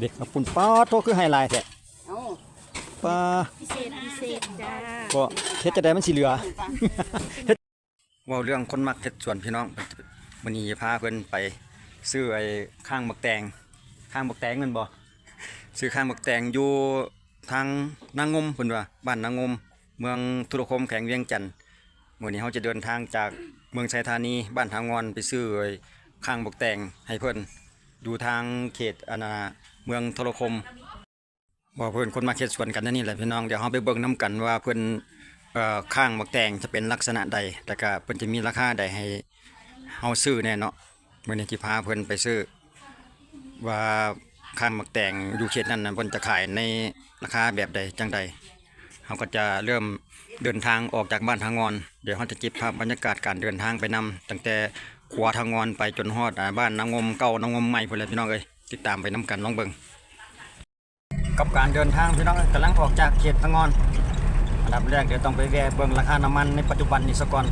เด็กกับปุ่นป้าโทคือไฮไลท์แท้เอ้าป้าพิเศษพิเศษจ้าก็เฮ็ดจะได้มันสิเหลือเฮ็ดเว้าเรื่องคนมักเฮ็ดสวนพี่น้องวันนี้พาเพิ่นไปซื้อไอ้ข้างบักแตงข้างบักแตงแม่นบ่ซื้อข้างบักแตงอยู่ทางนางงมเพิ่นว่าบ้านนางงม เมืองธุรคมแขวงเวียงจันทน์มื้อนี้เฮาจะเดินทางจากเมืองชัยธานีบ้านทางงอนไปซื้อไอ้ข้างบักแตงให้เพิ่นอยู่ทางเขตอนนา เมืองธุรคมบอกเพื่อนคนมาเฮ็ดสวนกันนั่นนี่แหละพี่น้องเดี๋ยวเราไปเบิ่งน้กันว่าเพิ่นเอ่อข้างบักแตงจะเป็นลักษณะใดแต่ก็เพิ่อนจะมีราคาใดให้เฮาซื้อแน่เนาะมื้อนี้สิพาเพิ่อนไปซื้อ ว่าข้างบักแตงอยู่เขตนั้นนะเพิ่อนจะขายในราคาแบบใดจังใดเฮาก็จะเริ่มเดินทางออกจากบ้านทางงอน เดี๋ยวเฮาจะเก็บภาพบรรยากาศการเดินทางไปนำตั้งแต่ขวาทางงอนไปจนฮอดบ้านนางงมเก่านางงมใหม่พุ่นแหละพี่น้องเอ้ย ติดตามไปนํกันลองเบิงกับการเดินทางพี่น้องกำลังออกจากเขตพะงอนอันดับแรกเดี๋ยวต้องไปแวะเบิงราคาน้ำมันในปัจจุบันนี่ซะก่อน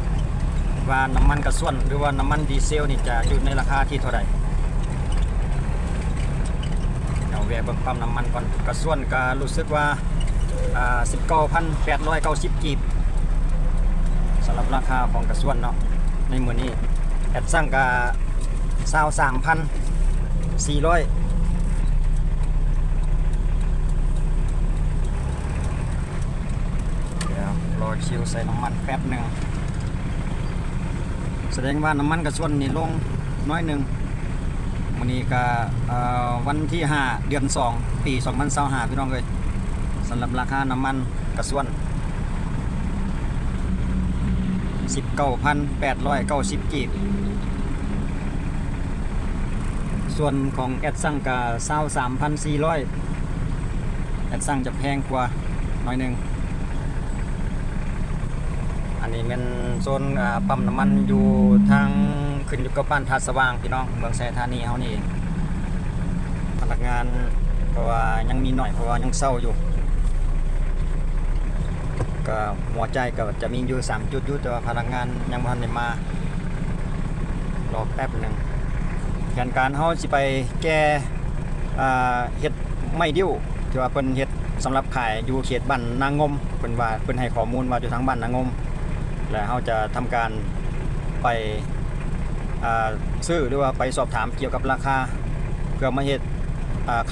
ว่าน้ำมันกระส่วนหรือว่าน้ำมันดีเซลนี่จะอยู่ในราคาที่เท่าไหร่เดี๋ยวแวะเบิงปั๊มน้ำมันก่อนกระส่วนก็รู้สึกว่าอ่า19,890กีบสำหรับราคาของกระส่วนเนาะในมื้อนี้แอดสั่งก็23,400เดี๋ยวรอคิวใส่น้ำมันแป๊บหนึ่งแสดงว่าน้ำมันกระส่วนนี่ลงน้อยหนึ่งวันนี้ก็วันที่ 5 เดือน 2 ปี2025พี่น้องเลยสำหรับราคาน้ำมันกระส่วน 19,890กีบ ส่วนของแอดซังก็23,400แอดซังจะแพงกว่าหน้อยหนึ่งอันนี้เป็นโซนปั๊มน้ำมันอยู่ทางขึ้นอยู่กับบ้านทาดสว่างพี่น้องเมืองไซธานีเฮานี่เองพนักงานเพราะว่ายังมีหน่อยเพราะว่ายังเศร้าอยู่ก็หัวใจก็จะมีอยู่3จุดอยู่แต่ว่าพนักงานยังบ่ทันได้มารอแป๊บหนึ่ง แผนการเฮาสิไปแก้อ่เฮ็ดไม่ดิ้วที่ว่าเพิ่นเฮ็ดสำหรับขายอยู่เขตบ้านนางงมเพิ่นว่าเพิ่นให้ข้อมูลว่าอยู่ทางบ้านนางงม และเราจะทำการไปซื้อหรือว่าไปสอบถามเกี่ยวกับราคาเพื่อมาเฮ็ด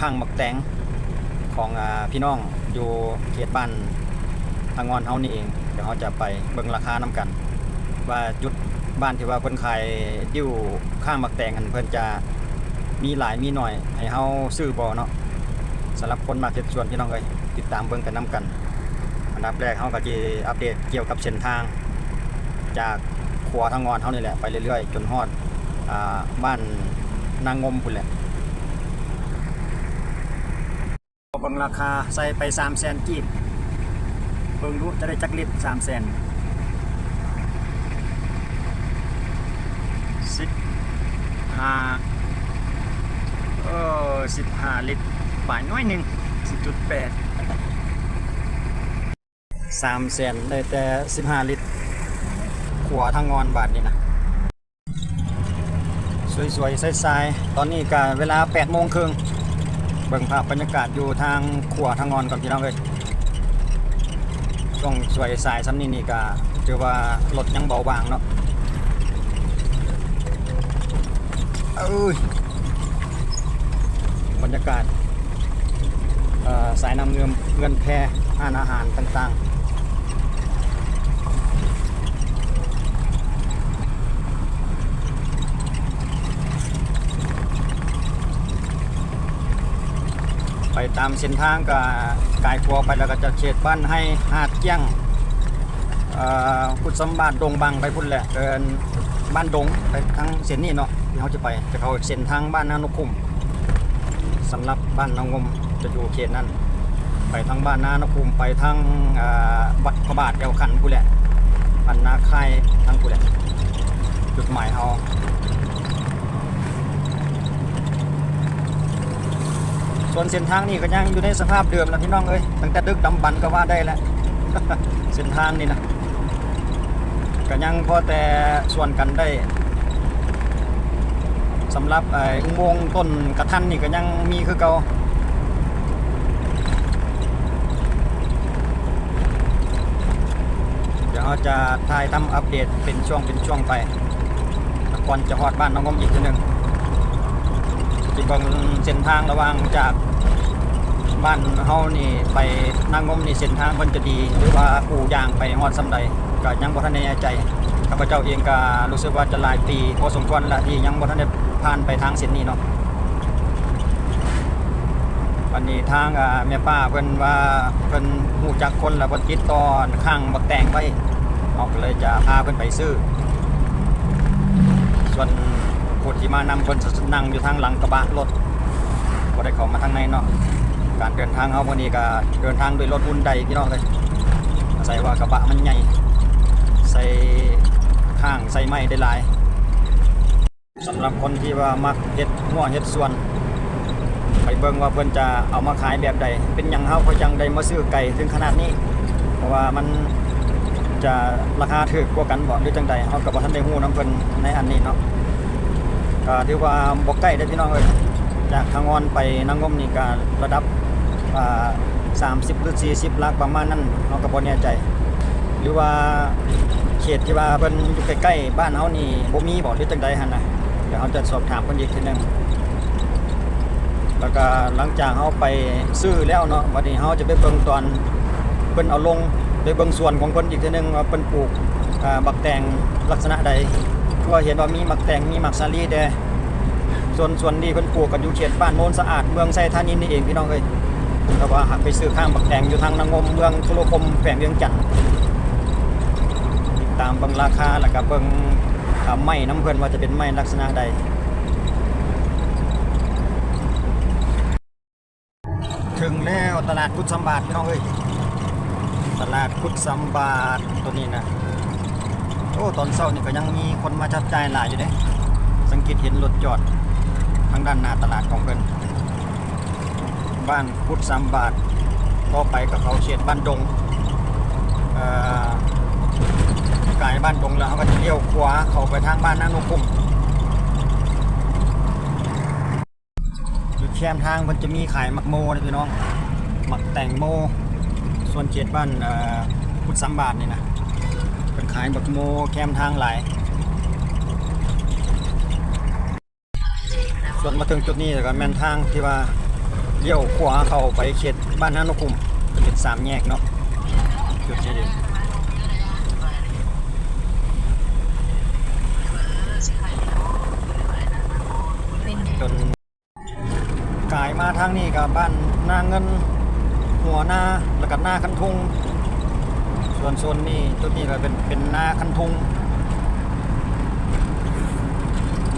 ข้างหมักแตงของอพี่น้องอยู่เขตบ้านทางงอนเฮานี่เอง เดี๋ยวเราจะไปเบิ่งราคานํกัน ว่าจุด บ้านที่ว่าคนขายดิ้วข้างมักแตงกันเพิ่นจะมีหลายมีหน่อยให้เขาซื้อบอเนาะสำหรับคนมาเก็บชวนพี่น้องเลยติดตามเบิ่งกันน้ากันอันดับแรกเขาก็สิอัปเดตเกี่ยวกับเส้นทาง จากขัวทางงอนเขานี่แหละไปเรื่อยๆ จนฮอดอบ้านนางงมพุ่นแหละเบิ่งราคาใส่ไป3 0 0 0 0นกีบเบิ่งรู้จะได้จักลิตร3 0 0 0น ห้าเออสิบห้าลิตรป่าน้อยหนึ่งสิบจุดแปดสามแสนได้แต่สิบห้าลิตรขวาทางงอนบาทนี่นะสวยๆใสๆตอนนี้ก็เวลา8โมงครึ่งเบิ่งภาพบรรยากาศอยู่ทางขวาทางงอนก่อนพี่น้องเลยช่วงสวยสายซ้ำนี่นี่ก็ถือว่ารถยังเบาบางเนาะ เอ้ยบรรยากาศสายนำเงินเงินแพอ่านอาหารต่างๆ ไปตามเส้นทางก็กายขัวไปแล้วก็จะเขตบ้านให้หาดเกี้ยงพุทธสมบัติดงบังไปพุ่นแหละเดินบ้านดงไปทางเส้นนี้เนาะ ที่เขาจะไปจะเขาเส้นทางบ้านนานกุมสำหรับบ้านนางมจะอยู่เขตนั้น ไปทางบ้านนานกุมไปทางวัดพระบาทแก้วขันพุ่นแหละบ้านนาคายทางพุ่นแหละจุดหมายเขาส่วนเส้นทางนี่ก็ยังอยู่ในสภาพเดิมนะพี่น้องเอ้ยตั้งแต่ดึกดำบรรพ์ก็ว่าได้แล้วเส้นทางนี่นะก็ยังพอแต่ส่วนกันได้ สำหรับไอ้อุโมงค์ต้นกระทันนี่ก็ยังมีคือเก่าเดี๋ยวเราจะถ่ายทำอัปเดตเป็นช่วงเป็นช่วงไปก่อนจะฮอดบ้านน้องก้มอีกทีหนึ่งที่บางเส้นทางระหว่างจากบ้านเฮานี่ไปนั่งงมนี่เส้นทางมันจะดี หรือว่าปูยางไปฮอดสำใดก็ยังบ่ทันได้ใจข้าพเจ้าเองก็รู้สึกว่าจะหลายปีพอสมควรละที่ยังบ่ทันได้ ผ่านไปทางเส้นนี้เนาะวันนี้ทางแม่ป้าเพิ่นว่าเพิ่นฮู้จักคนแล้วเพิ่นติดต่อข้างบักแตงไว้เอาก็เลยจะพาเพิ่นไปซื้อ ส่วนผู้ที่มานำเพิ่นจะนั่งอยู่ทางหลังกระบะรถบ่ได้เข้ามาทางในเนาะการเดินทางเฮาวันนี้ก็เดินทางด้วยรถหุ่นใดพี่น้องเลยอาศัยว่ากระบะมันใหญ่ ใส่ข้างใส่ไม้ได้หลาย สำหรับคนที่ว่ามักเฮ็ดหัวเฮ็ดส่วนไปเบิ่งว่าเพิ่นจะเอามาขายแบบใด เป็นหยังเฮาก็จังได้มาซื้อไก่ถึงขนาดนี้ เพราะว่ามันจะราคาถูกกว่ากันบ่หรือจังใดเฮาก็บ่ทันได้ฮู้นํเพิ่นในอันนี้เนาะก็ถือว่าบ่ใกล้เด้พี่น้องเอ้ยจากทางอนไปนางงมนี่ก็ระดับอ่า30หรือ40ลักประมาณนั้นเฮาก็บ่แน่ใจ หรือว่าเขตที่ว่าเพิ่นอยู่ใกล้ๆบ้านเฮานี่บ่มีบ่หรือจังใดหั่นน่ะ ดี๋ยวเฮาจะสอบถามเพิ่นอีกทีหนึงแล้วก็หลังจากเขาไปซื้อแล้วเนาะวันนี้เขาจะไปเบิ่งตอนเพิ่นเอาลงไปเบิ่งส่วนของเพิ่นอีกทีหนึงว่าเพิ่นปลูกบักแตงลักษณะใดเพราะว่าเห็นว่ามีมักแตงมีมักสาลีแดส่วนส่วนนี้เพิ่นปลูกกันอยู่เขตบ้านโนนสะอาดเมืองไซธานินนี่เองพี่น้องเอ้ยแต่ว่าหักไปซื้อข้างบักแตงอยู่ทางนางมเมืองทุโลคมแขวงเวียงจันทน์ติดตามเบิ่งราคาแล้วก็เบิ่ง ไม้น้ำเพิ่นว่าจะเป็นไม้ลักษณะใดถึงแล้วตลาดพุทธสมบาทพี่น้องเอ้ยตลาดพุทธสมบาทตัวนี้นะโอ้ตอนเช้านี่ก็ยังมีคนมาจับจ่ายหลายอยู่เด้สังเกตเห็นรถจอดทางด้านหน้าตลาดของเพิ่นบ้านพุทธสมบาทก็ไปกับเขาเขตบ้านดง เอ่อกายบ้านดงแล้วเขาก็จะเลี้ยวขวาเข้าไปทางบ้านนางนกคุ้มอยู่แคมทางมันจะมีขายมักโมนะพี่น้องมักแต่งโม ส่วนเขตบ้านพุทธสัมบาทนี่นะเป็นขายมักโมแคมทางหลายส่วนมาถึงจุดนี้ก็แม่นทางที่ว่าเลี้ยวขวาเข้าไปเขตบ้านนานกคุมเป็นสามแยกเนาะจุดนี้ดิ จนกายมาทางนี้กับบ้านนาเงิน หัวหน้าแล้วก็หน้าคันทุงส่วนโซนนี้จุดนี้ก็เป็นเป็นหน้าคันทุง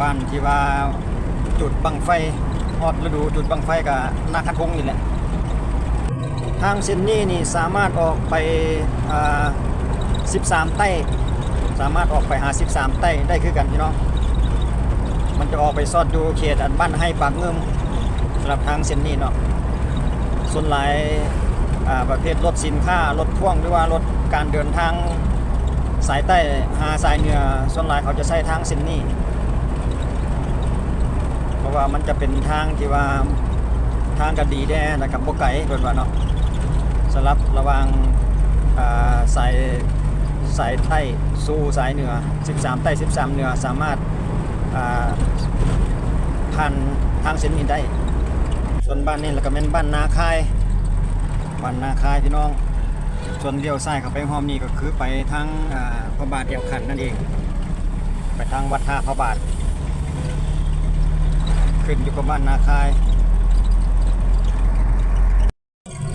บ้านที่ว่าจุดบังไฟฮอดฤดูจุดบังไฟกับหน้าคันทุงนี่แหละทางเส้นนี้นี่สามารถออกไปอ่า13 ใต้ สามารถออกไปหา 13 ใต้ได้คือกันพี่น้อง มันจะออกไปซอดดูเขตอันบ้านให้ปากเงิมสำหรับทางเส้นนี้เนาะส่วนหลายประเภทรถสินค้ารถพ่วงหรือว่ารถการเดินทางสายใต้หาสายเหนือส่วนหลายเขาจะใช้ทางเส้นนี้ เพราะว่ามันจะเป็นทางที่ว่าทางก็ดีแน่นะครับบ่ไกลเพิ่นว่าเนาะสำหรับระว่างสายสายใต้สู่สายเหนือ 13 ใต้ 13 เหนือสามารถ ผ่านทางเส้นนี้ได้ ส่วนบ้านนี้แล้วก็เป็นบ้านนาคายบ้านนาคายพี่น้อง ส่วนเลี้ยวซ้ายเข้าไปห้อมนี่ก็คือไปทางพระบาทเดียวขันนั่นเอง ไปทางวัดท่าพระบาท ขึ้นอยู่กับบ้านนาคาย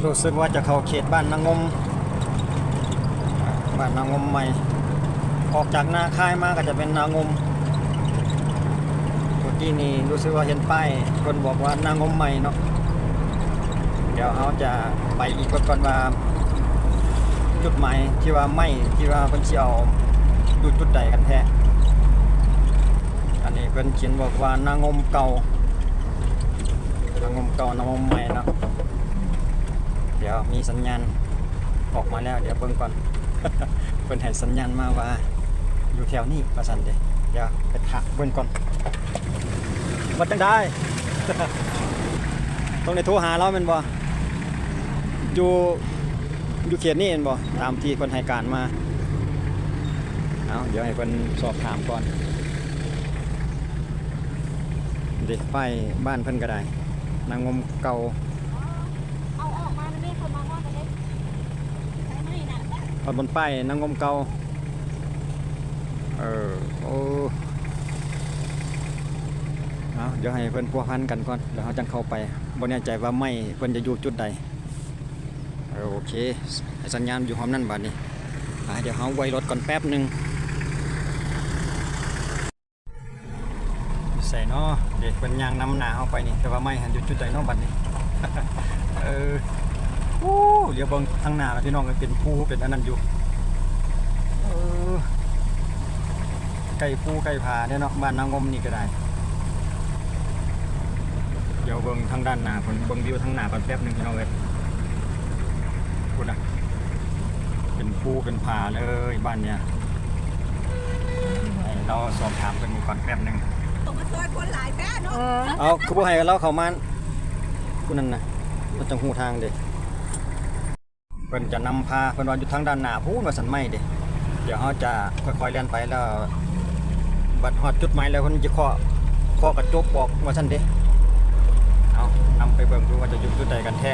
รู้สึกว่าจะเข้าเขตบ้านนางงม บ้านนางงมใหม่ ออกจากนาคายมาก็จะเป็นนางงม กี้นี่รู้สึกว่าเห็นป้ายคนบอกว่านางงมใหม่เนาะเดี๋ยวเขาจะไปอีกก่อนว่า จุดหมายที่ว่าไม่ที่ว่าเพิ่นสิเอาอยู่จุดใดกันแท้อันนี้เพิ่นเขียนบอกว่านางงมเก่านางงมเก่านางงมใหม่เนาะเดี๋ยวมีสัญญาณออกมาแล้ว เดี๋ยวเบิ่งก่อนเพิ่นให้สัญญาณมาว่า อยู่แถวนี้ประสันเดเดี๋ยวไปทักเบิ่งก่อน วัดจังได้ ต้องในโทรหาเราเป็นบ่อยู่อยู่เขตนี่เป็นบ่ตามที่คนให้การมาเอาเดี๋ยวให้เพิ่นสอบถามก่อนเด็กป้ายบ้านเพิ่นก็ได้นางงมเก่าเอาออกมาแล้วแม่คนมาว่ากันเลยใช้ไม่น่ะเอาบนป้ายนางงมเก่าเออโอ้ เดี๋ยวให้เพิ่นพัวพันกันก่อนแล้วเขาจังเข้าไปบ่แน่ใจว่าไม่เพิ่นจะอยู่จุดใดโอเคสัญญาณอยู่พร้อมนั่นบัดนี้อ่เดี๋ยวเขาไว้รถก่อนแป๊บหนึ่งใส่เนาะเด็กเป็นยางนำหนาเข้าไปนี่แต่ว่าไม่หันอยู่จุดใดนาะบัดนี้เออโอ้เดี๋ยวบิ่งทางหน้าพี่น้องเป็นภูเป็นอันนั้นอยู่เออไก่ภูไก่ผาเนี่ยเนาะบ้านนางงมนี่ก็ได้ ดี๋ยวเบิ่งทางด้านหน้าเพิ่นเบิ่งวิวทางหน้าก่อนแป๊บหนึงพี่น้องเอ้ยพูดนะเป็นภูเป็นผาเลยบ้านเนี่ยให้เราสอบถามเพิ่นก่อนแป๊บหนึงผมมาซอยคนหลายแท้เนาะเอาคือบ่ให้เราเข้ามาผู้นั้นน่ะมันจังหูทางเด้เพิ่นจะนำพาเพิ่นว่าอยู่ทางด้านหน้าพูนว่าสันไม่เด้เดี๋ยวเฮาจะค่อยๆเลียนไปแล้วบัดฮอดจุดหมายแล้วเพิ่นจะเคาะเคาะกระจกบอกว่าซั่นเด้เอานำ ไปเบิ่งดูว่าจะยู่จุดใดกันแท้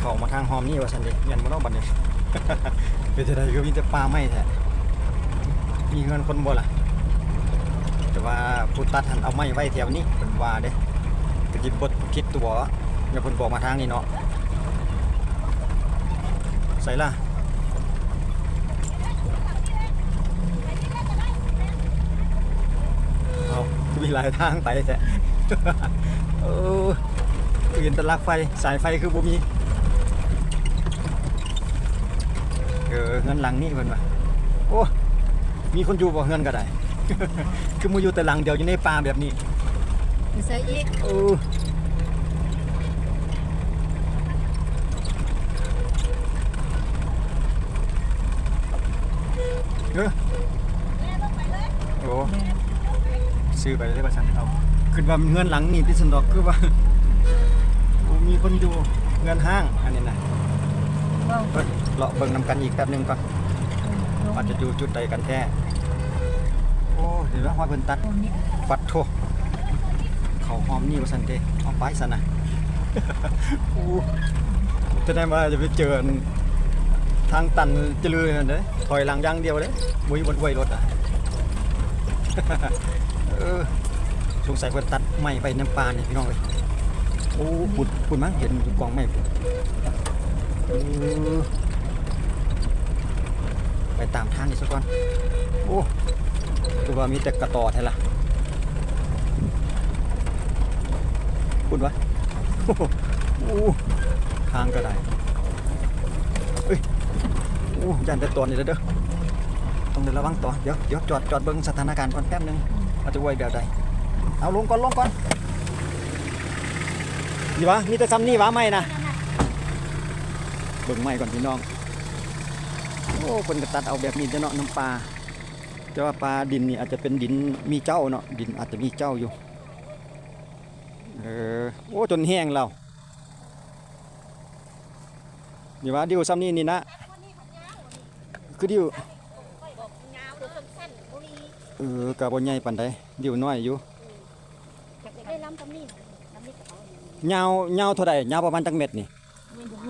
เข้ามาทางหอมนี่ว่าซั่นเด้แม่นบ่เนาะบัดนี้เป็นจังไดก็มีแต่ป่าไม้แท้มีเงินคนบ่ล่ะแต่ว่าผู้ตัดหันเอาไม้ไว้แถวนี้เป็นว่าเด้ก็จิบบดคิดตัวอย่าเพิ่นบอกมาทางนี้เนาะใส่ละเอา มีหลายทางไปแท้เออเห็นแตลักไฟสายไฟคือบ่มีเออเงินหลังนี่เพิ่นว่าโอ้มีคนอยู่บ่เฮือนก็ได้ คือมาอยู่แต่หลังเดียวอยู่ในป่าแบบนี้มีเสื้ออีกเออเออโอ้ ซื้อไปเลยว่าสันเอาคือว่าเงินหลังนี่ที่สันดอกคือว่ามีคนอยู่เงินห้างอันนี้นะเพิ่นเลาะเบิ่งนำกันอีกแป๊บหนึงก่อนว่าจจะอยู่จุดใดกันแท้โอ้เดี๋ยวว่าเพิ่นตัดปัดโทเขาหอมนี่ว่าสันเดเอาไปสันนะจะได้ว่าจะไปเจอทางตันจะลือนั่นเด้ถอยหลังย่างเดียวเลยมุ้ยบนไวยรถอะ เออสงสัยเพิ่นตัดไม้ไปน้ำปลาเนี่ยพี่น้องเลยโอ้ปุดปุดมั้งเห็นอยู่กองไม้ปุดเออไปตามทางนี่สักก่อน โอ้ตัวว่ามีแต่กระต่อแท้ละคุณวะโอ้หอู้ทางก็ได้เอ้ยโอ้ยันแต่ตัวนี่เด้อเด้อ ต้องเดินระวังต่อ เดี๋ยวเดี๋ยวจอดจอดเบิ่งสถานการณ์ก่อนแป๊บหนึง ว่าจะไหวแบบใดเอาลงก่อนลงก่อนนี่วะมีแต่ซ้ำนี่วะไม่นะเบิ่งไม่ก่อนพี่น้องโอ้คนก็ตัดเอาแบบนี้จะเนาะน้ำปลาแต่ว่าปลาดินนี่อาจจะเป็นดินมีเจ้าเนาะดินอาจจะมีเจ้าอยู่เออโอ้จนแห้งเรานี่ว่าดิวซ้ำนี่นี่นะคือดิว เออกะบ่ใหญ่ปานใดดิวน้อยอยู่จากได้ลำตำนี่ลำนี่กระเป๋ายาวยาวเท่าใดยาวประมาณจักเม็ดนี่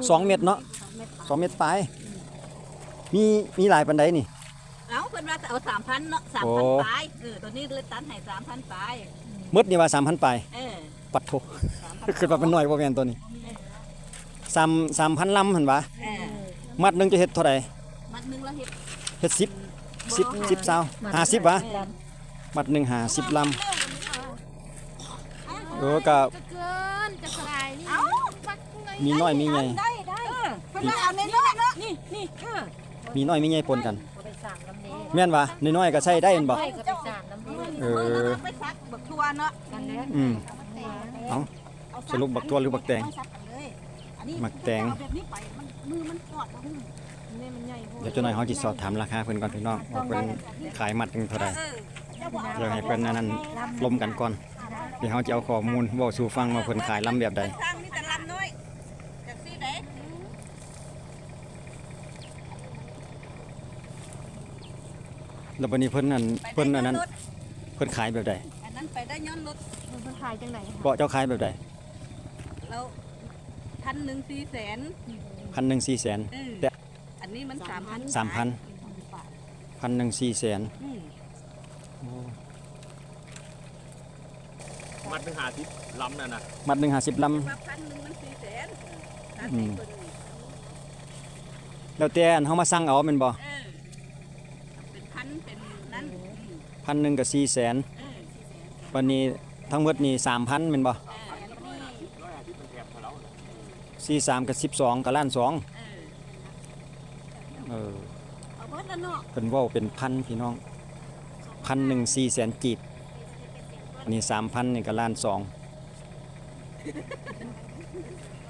สองเม็ดเนาะสองเม็ด2เม็ดปลายมีมีหลายปานใดนี่เอาเพิ่นว่าจะเอาสามพันเนาะสามโอ้พันปลายเออตัวนี้เลยตันให้สามพันปลายหมดนี่ว่า3,000ปลายเออปัดโทสามพันคือว่าเป็นน้อยบ่แม่นตัวนี้3 3,000ลำหั่นวะเออมัดหนึงจะเฮ็ดเท่าใดมัดหนึงแล้วเฮ็ดเฮ็ด 10 10 10ซาว50วะมัดหนึง50ลำเออก็จะเกินจะสลายนี่เอาปักไงมีน้อยมีใหญ่ได้ได้เออเพิ่นว่าเอาในน้อยเนาะนี่นี่เออมีน้อยมีใหญ่ปนกันก็ไปสั่งน้ำเลี้แม่นวะน้อยๆก็ใช้ได้แม่นบ่ก็ไปสั่งน้ำเลี้เอเอออไปซักบักทัวเนาะกันแล้วอืมเอาสรุปบักทัวหรือบักแตงเอาซักกันเลยอันนี้บักแตงเอาแบบนี้ไปมันมือมันกอดเอาหุ้มนี่มันใหญ่ เดี๋ยวจะหน่อยเขาจิสอบถามราคาเพื่อนก่อนพี่น้องว่าเป็นขายมัดเป็นเท่าไรเดี๋ยวให้เป็นอันนั้นลมกันก่อนเดี๋ยวเขาจะเอาข้อมูลบอกาสู่ฟังว่าเพิ่นขายลำแบบใดสราแล้อเด้วัดนี้เพิ่นนั่นเพิ่นอันนั้นเพิ่นขายแบบใดอันนั้นไปได้ย้อนรถมันขายจังไหนเบาะเจ้าขายแบบใดแล้วพันหนึ่งสี่แสน พันหนึ่งสี่แสนแต่ อันนี้มันสามพันสามพันพันหนึ่งสี่แสนอืมมัดหนึ่งหาทิพล้ำนั่นนะมัดหนึ่งห้าสิบลว่าพันหนึ่งมันสี่แสนถ้าอืใส่มคนนี้ำแล้วแต่อันเขามาสั่งเอาเป็นบ่เออเป็นพันเป็นนั้นอืมพันหนึ่งกับสี่แสนเออสี่แสนวันนี้ทั้งหมดนี่สามพันเป็นบ่เอออันนี้ร้อยหาทิพมันแถบเขาแล้วนะสี่สามกับสิบสองกับล้านสอง เออเออเอาเบิดแล้วเนาะเป็นเว่าเป็นพันพี่น้องพันหนึ่งสี่แสนกีบอันนี้สามพันนี่กับล้านสอง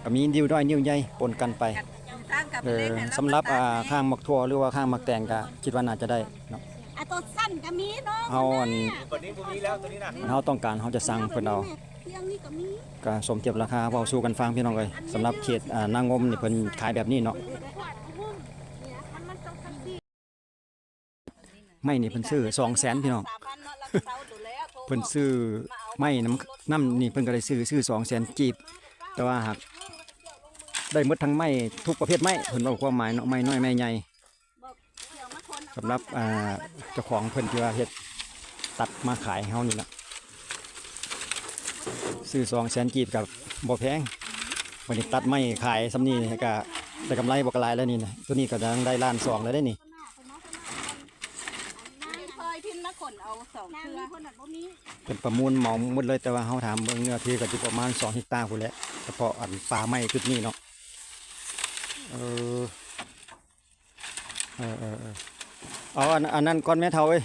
ก็มีดิ้วด้อยนิ้วใหญ่ปนกันไปกัดสร้างกับเออเล็กให้เาสำหรับอ่าตัดข้างมักทั่วหรือว่าข้างมักแตงก็คิดว่าน่าจะได้เนาะอะตัวสั้นก็มีเนาะเฮาอันตัวนี้ตัวนี้แล้วตัวนี้นะเฮาต้องการเฮาจะสั่งเพิ่นเอาเที่ยงนี่ก็มีก็สมเทียบราคาเว้าสู่กันฟังพี่น้องเอ้ยสำหรับเขตอ่านางงมนี่เพิ่นขายแบบนี้เนาะ ไม่นี่เพิ่นซื้อ200,000พี่น้องเพิ่นซื้อไม่น้ำน้ำนี่เพิ่นก็ได้ซื้อซื้อ200,000กีบ แต่ว่าหากได้หมดทั้งไม้ทุกประเภทไม้เพิ่นเอาความหมายเนาะไม้น้อยไม้ใหญ่สำหรับเจ้าของเพิ่นที่ว่าเฮ็ดตัดมาขายเฮานี่ละซื้อ200,000กีบกับบ่แพงวันนี้ตัดไม้ขายสำนี้ก็ได้กำไรบ่กระลายแล้วนี่นะตัวนี้ก็ยังได้ล้านสองแล้วได้นี่ ไม่เคยพิมพ์มาข นเอางมีคนแบบบ่มีเป็นประมูลเหมาหมดเลยแต่ว่าเฮาถามเบิ่งเนื้อที่ก็สิประมาณ2เฮกตาร์พุ่นแหละเฉพาะอันป่าไม้จุดนี้เนาะเออเออเออเออเอาอันอันนั้นก่อนแม่เฒ่าเอ้ย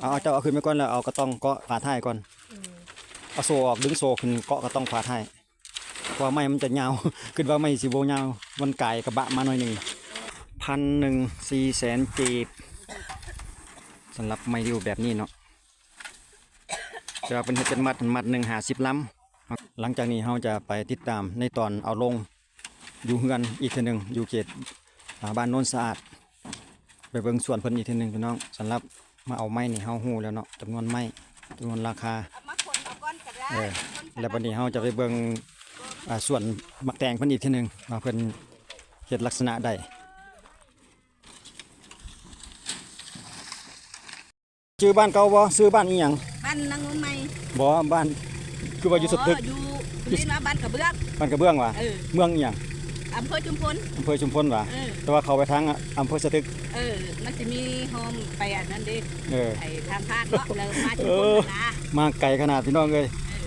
เอาเอาเจ้าเอาขึ้นไปก่อนแล้วเอากระต้องเกาะฝาท้ายก่อนเอาโซ่ออกดึงโซ่ขึ้นเกาะกระต้องฝาท้ายเพราะว่าไม้มันจะยาวคิดว่าไม้สิบ่ยาวมันไกลกระบะมาหน่อยหนึ่งพันหนึ่งสี่แสนจีบ สำหรับไม้ริ้วแบบนี้เนาะจะเป็นเฮ็ดเป็นมัดมัดหนึ่งหาสิบลำหลังจากนี้เราจะไปติดตามในตอนเอาลงอยู่เฮือนอีกทีหนึ่งอยู่เขตอ่าบ้านโน้นสะอาด ไปเบิ่งส่วนเพิ่นอีกทีหนึ่งพี่น้องสำหรับมาเอาไม้นี่เฮาฮู้แล้วเนาะจำนวนไม้จำนวนราคาเอามาขนเอาก้อนก็ได้เออแล้ววันนี้เราจะไปเบิ่งอ่าส่วนมักแตงเพิ่นอีกทีหนึ่งว่าเพิ่นเฮ็ดลักษณะใด ชื่อบ้านเก่าบ่ซื้อบ้านอีหยังบ้านนางงมไหมบ่บ้านคือว่าอยู่สุดตึกอยู่อยู่นี่นะบ้านกระเบื้องบ้านกระเบื้องว่ะเออเมืองอีหยังอำเภอชุมพลอำเภอชุมพลว่ะเออแต่ว่าเขาไปทางอำเภอสตึกเออมันจะมีโฮมไปอันนั้นดิเออไอ้ทางพาดเนาะเลยมาชุมพเอลอนะมาไกลขนาดพี่น้องเลย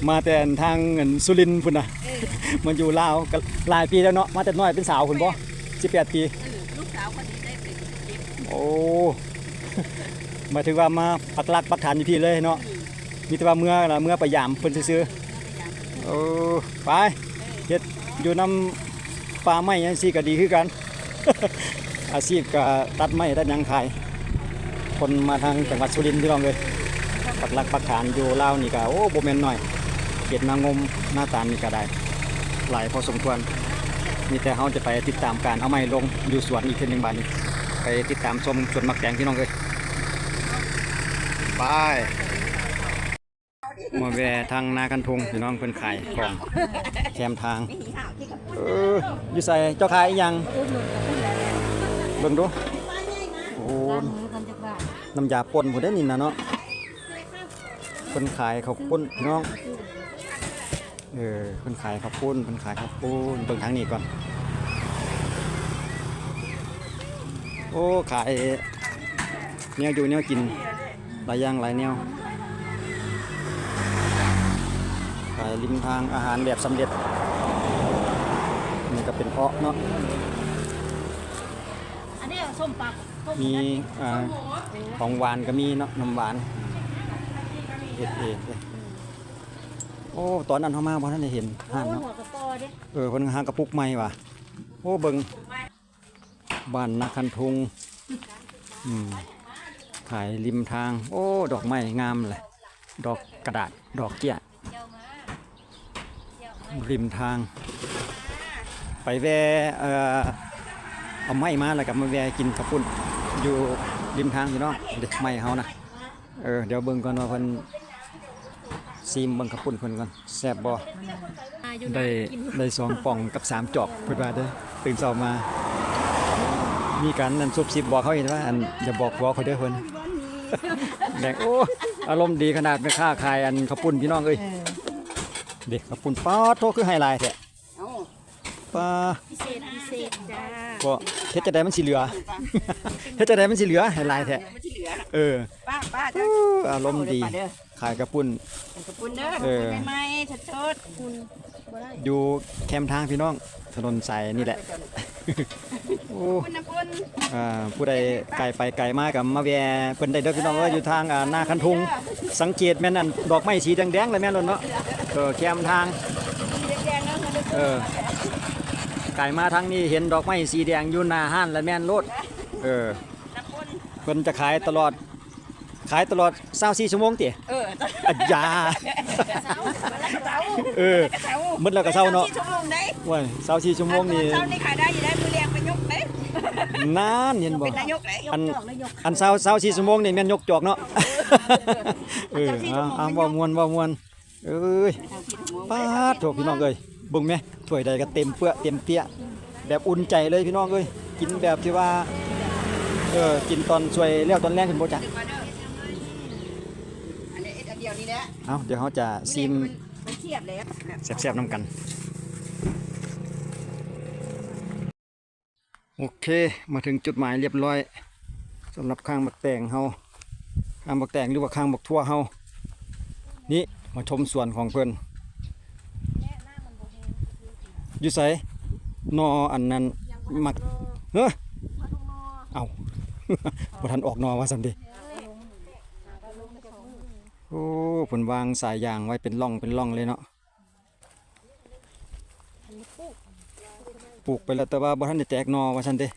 มาแต่ทางเงินสุรินทร์พุ่นน่ะเออมันอยู่ลาวก็หลายปีแล้วเนาะมาแต่น้อยเป็นสาวพุ่นบ่18ปีเออลูกสาวคนนี้ได้เป็นเจ็บโอ้ หมายถึงว่ามาปักหลักปักฐานอยู่พี่เลยเนาะมีแต่ว่าเมื่อล่ะเมื่อไปยามเพิ่นซื่อๆเออไปเฮ็ดอยู่นำป่าไม้จังซี่ก็ดีคือกัน อาชีพก็ตัดไม้ตัดหยังขาย คนมาทางจังหวัดสุรินทร์พี่น้องเลยปักหลักปักฐานอยู่ลาวนี่ก็โอ้บ่แม่นน้อยเขตนางงมหน้าตาลนี่ก็ได้ หลายพอสมควรมีแต่เราจะไปติดตามการเอาไม้ลงอยู่สวนอีกทีหนึงบาดนี้ไปติดตามชมสวนมักแตงพี่น้องเลย ไปมาแวะทางนากันทงพี่น้องเพิ่นขายของแคมทางเอออยู่ใส่เจ้าขายอีหยังเบิ่งดูโอ้กันจักบาทน้ำยาป่นผมได้นินนะเนาะคนขายข้าวปุ้นพี่น้องเออคนขายข้าวปุ้นคนขายข้าวปุ้นเบิ่งทางนี้ก่อนโอ้ขายแนวอยู่แนวกิน หลายอย่างหลายแนวขายริมทางอาหารแบบสำเร็จ นี่ก็เป็นเพาะเนาะอันนี้ส้มปักส้มมีอ่าของหวานก็มีเนาะน้ำหวานเฮ็ดเองเลยโอ้ตอนนั้นเขามาบ่ทันได้เห็นห้านโอ้เนาะหัวกระปอเด้เออเพิ่นหากระปุกใหม่ว่ะโอ้เบิ่งบ้านนาคันทุงอืม ขายริมทาง โอ้ ดอกไม้งามเลยดอกกระดาษ ดอกเกี้ยริมทาง ไปแวเอ่อเอาไม้มาแล้วก็มาแวกินข้าวปุ้นอยู่ริมทางพี่เน้องเด็กไม่เฮานะเออเดี๋ยวเบิ่งก่อนว่าเพิ่นซีมเบิ่งกระปุ่นเพิ่นก่อนแซ่บบ่ได้ได้สองป่องกับสามจอกเพิ่นว่าเด้อตื่นเช้ามา มีการนั่นซุบซิบบอกเขาเห็นว่าอันอย่าบอกผัวเขาเด้อเพิ่น แดงโอ้อารมณ์ดีขนาดไม่ค่าคายอันกระปุ่นพี่น้องเอ้ยเด็กกระปุ่นป๊าดโทคือไฮไลท์แท้เอ้าป้าพิเศษพิเศษจ้าก็เฮ็ดจะได้มันสิเหลือเฮ็ดจะได้มันสิเหลือไฮไลท์แท้มันที่เหลือเออป้าป้าเด้ออารมณ์ดีป้าเด้อขายกระปุ่นขอบคุณเด้อเออใหม่ๆชด อยู่แคมป์ทางพี่น้องถนนสายนี่แหละโอ้ๆคุณนะคุณอ่าผู้ใดไกลไปไกลมากับมาแวะเพิ่นได้เด้อพี่น้องเอ้ยอยู่ทางอ่าหน้าคันทุงสังเกตแม่นอันดอกไม้สีแดงๆเลยแม่นล้นเนาะเออแคมป์ทางสีแดงๆเนาะเด้อเออไก่มาทางนี้เห็นดอกไม้สีแดงอยู่หน้าห้านและแม่นโลดเออนะคุณเพิ่นจะขายตลอด ขายตลอด24ชั่วโมงติเอออัจยาเออเสามืดแล้วก็เช้าเนาะที่ชั่วโมงได้ว้ย24ชั่วโมงนี่เช้านี่ขายได้อยู่ได้มือแรงไปยกเด้นานเห็นบ่เป็นนายกเลยอันอัน20 24ชั่วโมงนี่แม่นยกจอกเนาะเออเอาเอาบ่ม่วนบ่ม่วนเอ้ยปาดโถพี่น้องเอ้ยเบิ่งแม่ถ้วยใดก็เต็มเปื้อเต็มเปี้ยแบบอุ่นใจเลยพี่น้องเอ้ยกินแบบที่ว่าเออกินตอนช่วยเลี้ยวตอนแรกขึ้นบ่จ้ะ อันนี้อันเดียวนี่ แหละเอาเดี๋ยวเขาจะซิมมันเทียบแล้วแซ่บๆน้ำกัน โอเคมาถึงจุดหมายเรียบร้อยสำหรับข้างบักแตงเฮาข้างบักแตงหรือว่าข้างบักทั่วเฮานี่มาชมสวนของเพิ่นอยู่ไสนออันนั้นมักเฮ้อเอาบ่ทันออกนอว่าซั่นเดิ โอ้เพิ่นวางสายยางไว้เป็นร่องเป็นร่องเลยเนาะปลูกไปแล้วแต่ว่าบ่ทันได้แตกนอว่าซั่นเด้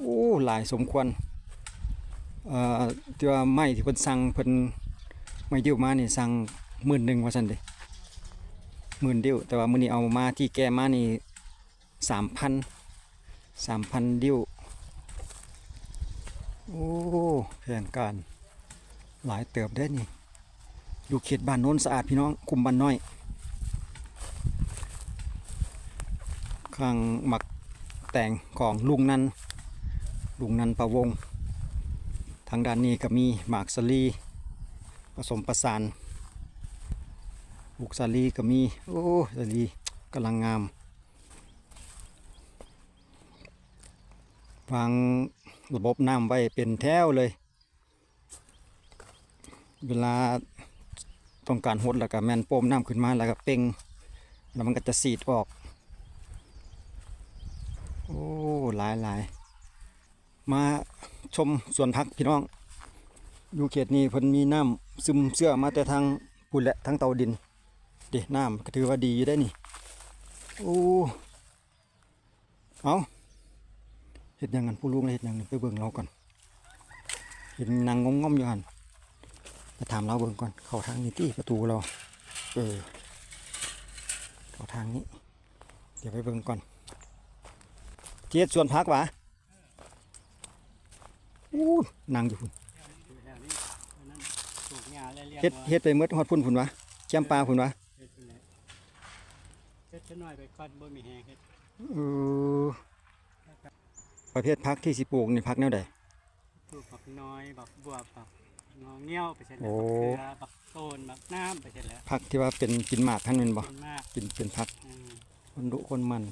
โอ้หลายสมควรเอ่อที่ว่าไม้ที่เพิ่นสั่งเพิ่นไม้ดิ้วมานี่สั่งหมื่นหนึ่งว่าซั่นเด้หมื่นดิ้วแต่ว่ามื้อนี้เอามาที่แกมานี่สามพันสามพันดิ้วโอ้แผนการหลายเติบเด้นี่ อยู่เขตบ้านโน้นสะอาดพี่น้องคุมบ้านน้อย ข้างหมักแต่งของลุงนันลุงนันประวง ทางด้านนี้ก็มีหมากสลีผสมประสานบุกสลีก็มี โอ้สลีกำลังงาม วางระบบน้ำไว้เป็นแถวเลย เวลา ต้องการหดแล้วก็แมนโป้มน้ำขึ้นมาแล้วก็เป่งแล้วมันก็จะสีดออก โอ้หลายหลายมาชมสวนพักพี่น้อง อยู่เขตนี้เพิ่นมีน้ำซึมเสื้อมาแต่ทางปุ่นและทางเตาดินเด็น้ำก็ถือว่าดีอยู่ได้นี่โอ้เอาเห็ดยังกันผู้ลุงเห็ดยังไปเบิ่งเราก่อนเห็นนางงงอมอยู่หัน มาถามเราเบิ่งก่อน เข้าทางนี้ที่ประตูเรา เออ เข้าทางนี้ เดี๋ยวไปเบิ่งก่อนเทียดส่วนพักหวะอู้นางอยู่พุ่นเฮ็ดเฮ็ดไปเมื่อฮอดพุ่นพุ่นวะแชมปลาพุ่นวะเฮ็ดจะน้อยไปก่อนบ่มีแฮงเฮ็ดเออประเภทพักที่สิปลูกนี่พักแนวใดปลูกบักน้อยบักบวบบัก งอเงี้ยวไปเสร็จแล้โอ้วบักเขือบักโตนบักน้ำไปเสร็จแล้วพักที่ว่าเป็นกินหมากท่านเป็นบ่เป็นมากกินเป็นพักอืมคนดุคนมัน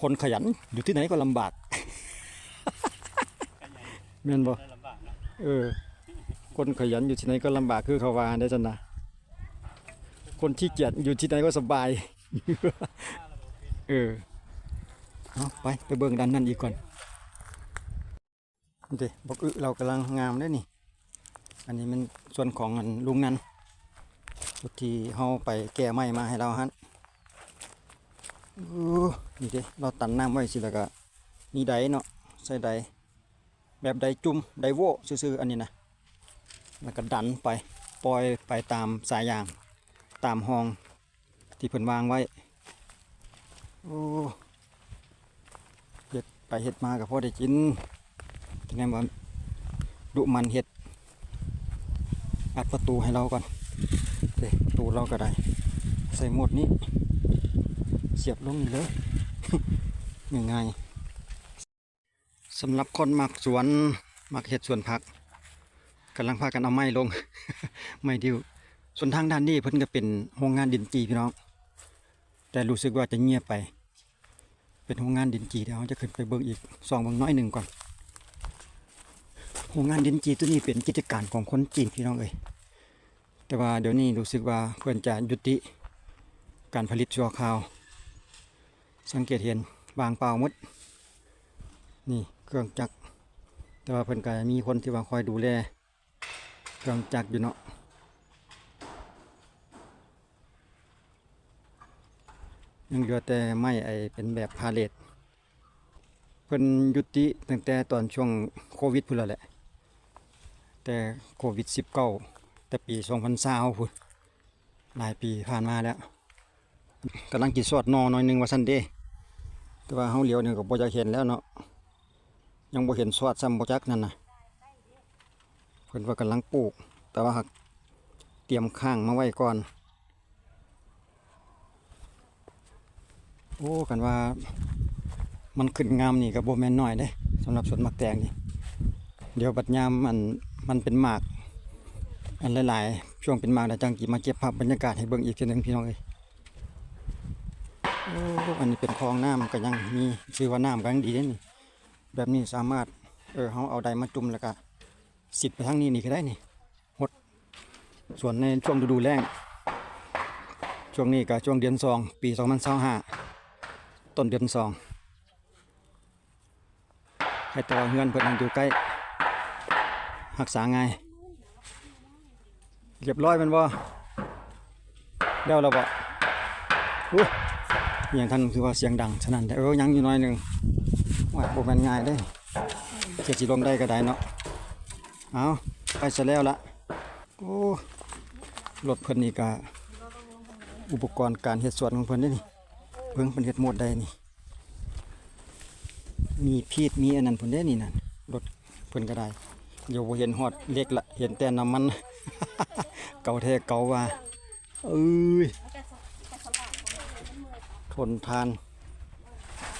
คนขยันอยู่ที่ไหนก็ลำบากแม่นบ่แล้วลำบากเนาะเออ คนขยันอยู่ที่ไหนก็ลำบากคือเขาว่าได้จันนะคนที่เกียจอยู่ที่ไหนก็สบาย เออเอาไปไปเบิ่งด้านนั้นอีกก่อนนี่ดิบอกอึเรากำลังงามได้อนี่ อันนี้มันส่วนของลุงนั้นที่เฮาไปแก้ไม้มาให้เราฮันอู้นี่เด้เราตันน้ำไว้สิแล้วก็มีไดเนาะใส่ไดแบบใดจุ่มใดโวซื่อๆอันนี้นะแล้วก็ดันไปปล่อยไปตามสายยางตามห้องที่เพิ่นวางไว้โอ้เฮ็ดไปเฮ็ดมากับพ่อได้กินแถแม่นว่ดุมันเฮ็ด อัดประตูให้เราก่อนเด้ประตูเราก็ได้ ใส่หมดนี้ เสียบลงนี่เลยง่ายๆสำหรับคนมักสวนมักเฮ็ดสวนผักกำลังพากันเอาไม้ลง ไม้ดิวส่วนทางด้านนี้เพิ่นก็เป็นโรงงานดินจีพี่น้อง แต่รู้สึกว่าจะเงียบไป เป็นโรงงานดินจีเดี๋ยวเราจะขึ้นไปเบิ่งอีกสองเบิ่งน้อยหนึ่งก่อน โรงงานดินจีตัวนี้เป็นกิจการของคนจีนพี่น้องเอ้ยแต่ว่าเดี๋ยวนี้รู้สึกว่าเพื่อนจะยุติการผลิตชั่วคราว สังเกตเห็นวางเปล่าหมดนี่เครื่องจักร แต่ว่าเพิ่อนก็มีคนที่ว่าคอยดูแลเครื่องจักรอยู่เนาะยังเหลือแต่ไม้ไอเป็นแบบพาเลทเพิ่นยุติตั้งแต่ตอนช่วงโควิดพุ่นแล้วแหละ แต่โควิด 19 แต่ปี2020พุ่นหลายปีผ่านมาแล้วกำลังกินสอดนอหน่อยหนึงว่าซั่นเด้แต่ว่าเฮาเลี้ยวเนี่ยก็บ่จะเห็นแล้วเนาะยังบ่เห็นสอดซ้ำบ่จักนั่นน่ะเพิ่นว่ากำลังปลูก แต่ว่าหักเตรียมข้างมาไว้ก่อนโอ้กันว่ามันขึ้นงามนี่ก็บ่แม่นน้อยเด้สำหรับสวนมักแตงนี่ เดี๋ยวบัดยามมัน มันเป็นหมาก อันหลายๆ ช่วงเป็นหมากแล้วจังกิมาเก็บภาพบรรยากาศให้เบิ่งอีกทีหนึงพี่น้องเอ้ยโอ้อันนี้เป็นคลองน้ำก็ยังมีชื่อว่าน้ำก็ยังดีเด้นี่ แบบนี้สามารถเออเฮาเอาใดมาจุ่มแล้วก็สิดไปทางนี้นี่ก็ได้นี่หดส่วนในช่วงฤดูแล้งช่วงนี้ก็ช่วงเดือนสองปี2025ต้นเดือนสองให้แตัวาเฮือนเพิ่นนั่งอยู่ใกล้ รักษาง่ายเรียบร้อยมันบ่เดี๋ยวเราบ่อู้อหยังท่านคือว่าเสียงดังฉะนั้นแต่เออยังอยู่น้อยหนึ่งว่าบ่แม่นง่ายเด้เสียสิลงได้ก็ได้เนาะเอาไปซะแล้วละโอ้รถเพิ่นนี่ก็อุปกรณ์การเฮ็ดสวนของเพิ่นเด้นี่เพิ่งเพิ่นเฮ็ดหมดได้นี่มีพีดมีอันนั้นเพิ่นได้นี่นั่นรถเพิ่นก็ได้ เดี๋ยวบ่เห็นฮอดเล็กละเห็นแต่น้ำมัน เก่าแท้เก่าว่าเอ้ยทนทาน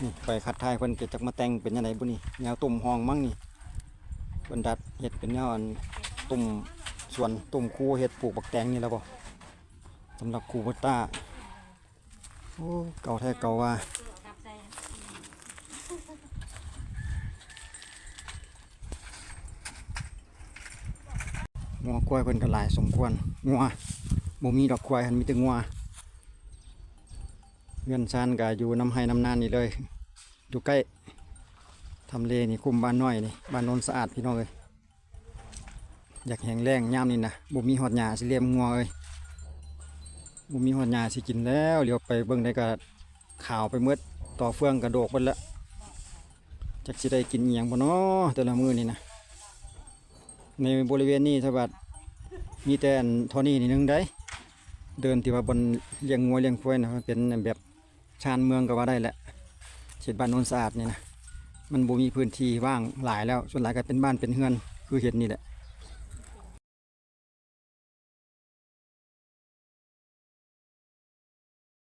นี่ไปคัดทายเพิ่นเก็บจักมาแต่งเป็นจังไดบุนี่แนวตุ่มห้องมั้งนี่เพิ่นดัดเฮ็ดเป็นแนวอันตุ่มสวนตุ่มคูเฮ็ดปลูกบักแตงนี่แล้วบ่สำหรับคูเบต้าโอ้เก่าแท้เก่าว่า งัวควายเพิ่นก็หลายสมควรงัวบ่มีดอกควายหันมีแต่งัวเงินซานก็อยู่น้ำไห้น้ำนานนี่เลย อยู่ใกล้ทำเลนี่คุมบ้านน้อยนี่บ้านนนสะอาดพี่น้องเอ้ยอยากแห้งแล้งย่ามนี่นะบ่มีหอดหญ้าสิเลี้ยมงัวเอ้ยบ่มีหอดหญ้าสิกินแล้วเดี๋ยวไปเบิ่งได้ก็ข่าวไปหมืดต่อเฟืองกระโดกเบิดละจักสิได้กินอีหยังบ่น้อแต่ละมื้อนี่นะ ในบริเวณนี้ถ้าว่ามีแต่เท่านี้นี่หนึงได้ เดินที่ว่าบนเลี้ยงงัวเลี้ยงควายนะเป็นแบบชานเมืองก็ว่าได้แหละเขตบ้านโนนสะอาดนี่นะมันบ่มีพื้นที่ว่างหลายแล้วส่วนหลายก็เป็นบ้านเป็นเฮือนคือเห็นนี่แหละ